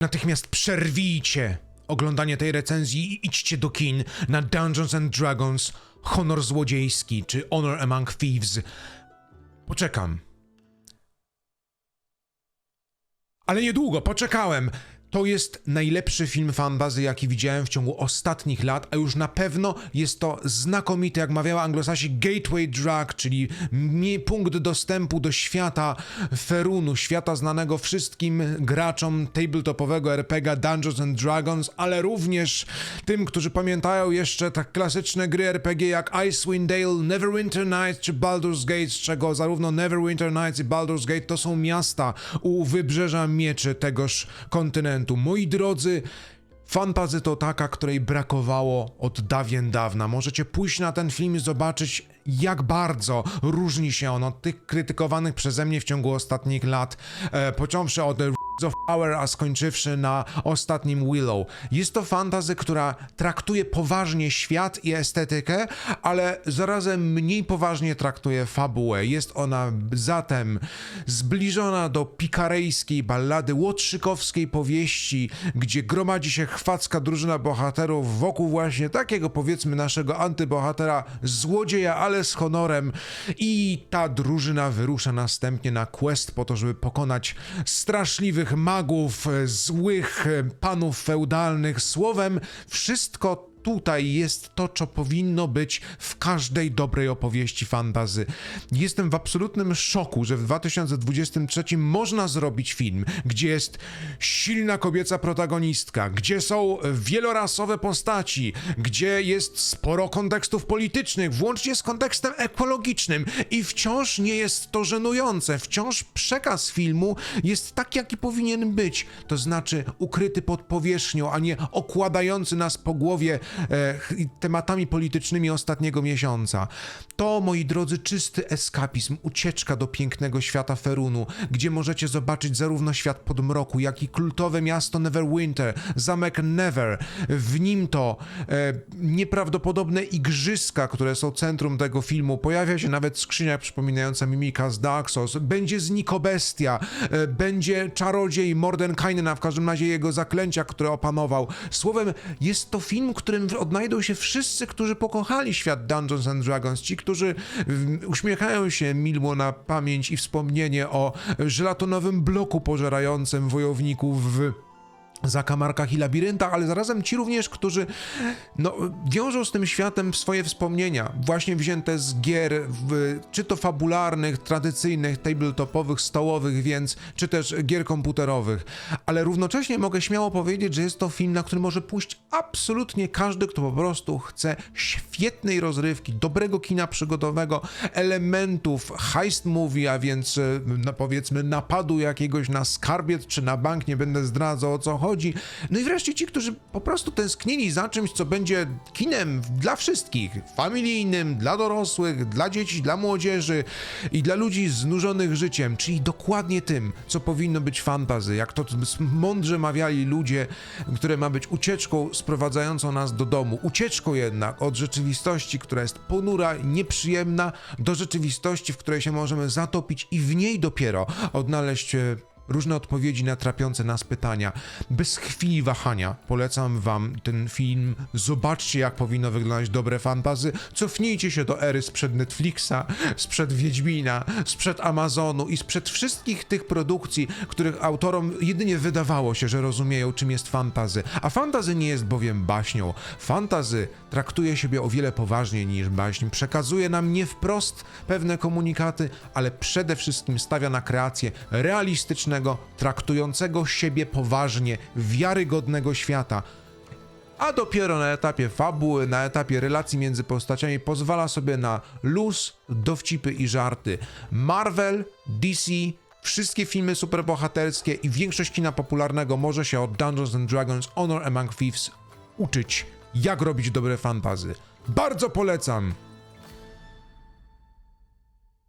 Natychmiast przerwijcie oglądanie tej recenzji i idźcie do kin na Dungeons and Dragons Honor Złodziejski czy Honor Among Thieves. Poczekam. Ale niedługo, poczekałem. To jest najlepszy film fantasy, jaki widziałem w ciągu ostatnich lat, a już na pewno jest to znakomity, jak mawiała anglosasi, gateway drug, czyli punkt dostępu do świata Ferunu, świata znanego wszystkim graczom tabletopowego RPG Dungeons and Dragons, ale również tym, którzy pamiętają jeszcze tak klasyczne gry RPG jak Icewind Dale, Neverwinter Nights czy Baldur's Gate, z czego zarówno Neverwinter Nights i Baldur's Gate to są miasta u wybrzeża mieczy tegoż kontynentu. Moi drodzy, fantazy to taka, której brakowało od dawien dawna. Możecie pójść na ten film i zobaczyć, jak bardzo różni się on od tych krytykowanych przeze mnie w ciągu ostatnich lat, e, począwszy od of Power, a skończywszy na ostatnim Willow. Jest to fantazy, która traktuje poważnie świat i estetykę, ale zarazem mniej poważnie traktuje fabułę. Jest ona zatem zbliżona do pikarejskiej ballady, łotrzykowskiej powieści, gdzie gromadzi się chwacka drużyna bohaterów wokół właśnie takiego powiedzmy naszego antybohatera, złodzieja, ale z honorem i ta drużyna wyrusza następnie na quest po to, żeby pokonać straszliwych magów, e, złych e, panów feudalnych. Słowem, wszystko tutaj jest to, co powinno być w każdej dobrej opowieści fantazy. Jestem w absolutnym szoku, że w 2023 można zrobić film, gdzie jest silna kobieca protagonistka, gdzie są wielorasowe postaci, gdzie jest sporo kontekstów politycznych, włącznie z kontekstem ekologicznym i wciąż nie jest to żenujące. Wciąż przekaz filmu jest taki, jaki powinien być, to znaczy ukryty pod powierzchnią, a nie okładający nas po głowie tematami politycznymi ostatniego miesiąca. To, moi drodzy, czysty eskapizm, ucieczka do pięknego świata Ferunu, gdzie możecie zobaczyć zarówno świat podmroku, jak i kultowe miasto Neverwinter, zamek Never. W nim to e, nieprawdopodobne igrzyska, które są centrum tego filmu. Pojawia się nawet skrzynia przypominająca mimika z Dark Souls. Będzie z Nikobestia, e, będzie czarodziej Mordenkainen, a w każdym razie jego zaklęcia, które opanował. Słowem, jest to film, w którym odnajdą się wszyscy, którzy pokochali świat Dungeons and Dragons, ci, którzy mm, uśmiechają się milmo na pamięć i wspomnienie o żelatonowym bloku pożerającym wojowników w zakamarkach i labiryntach, ale zarazem ci również, którzy no, wiążą z tym światem swoje wspomnienia, właśnie wzięte z gier, w, czy to fabularnych, tradycyjnych, tabletopowych, stołowych, więc, czy też gier komputerowych. Ale równocześnie mogę śmiało powiedzieć, że jest to film, na który może pójść absolutnie każdy, kto po prostu chce świetnej rozrywki, dobrego kina przygodowego, elementów heist movie, a więc e, no, powiedzmy napadu jakiegoś na skarbiec czy na bank, nie będę zdradzał o co chodzi. No i wreszcie ci, którzy po prostu tęsknili za czymś, co będzie kinem dla wszystkich, familijnym, dla dorosłych, dla dzieci, dla młodzieży i dla ludzi znużonych życiem, czyli dokładnie tym, co powinno być fantazy, jak to mądrze mawiali ludzie, które ma być ucieczką sprowadzającą nas do domu. Ucieczką jednak od rzeczywistości, która jest ponura, nieprzyjemna, do rzeczywistości, w której się możemy zatopić i w niej dopiero odnaleźć e, różne odpowiedzi na trapiące nas pytania. Bez chwili wahania polecam wam ten film. Zobaczcie, jak powinno wyglądać dobre fantazy. Cofnijcie się do ery sprzed Netflixa, sprzed Wiedźmina, sprzed Amazonu i sprzed wszystkich tych produkcji, których autorom jedynie wydawało się, że rozumieją, czym jest fantazy. A fantazy nie jest bowiem baśnią. Fantazy traktuje siebie o wiele poważniej niż baśń. Przekazuje nam nie wprost pewne komunikaty, ale przede wszystkim stawia na kreację realistycznego, traktującego siebie poważnie, wiarygodnego świata. A dopiero na etapie fabuły, na etapie relacji między postaciami pozwala sobie na luz, dowcipy i żarty. Marvel, DC, wszystkie filmy superbohaterskie i większość kina popularnego może się od Dungeons and Dragons Honor Among Thieves uczyć, jak robić dobre fantazy. Bardzo polecam!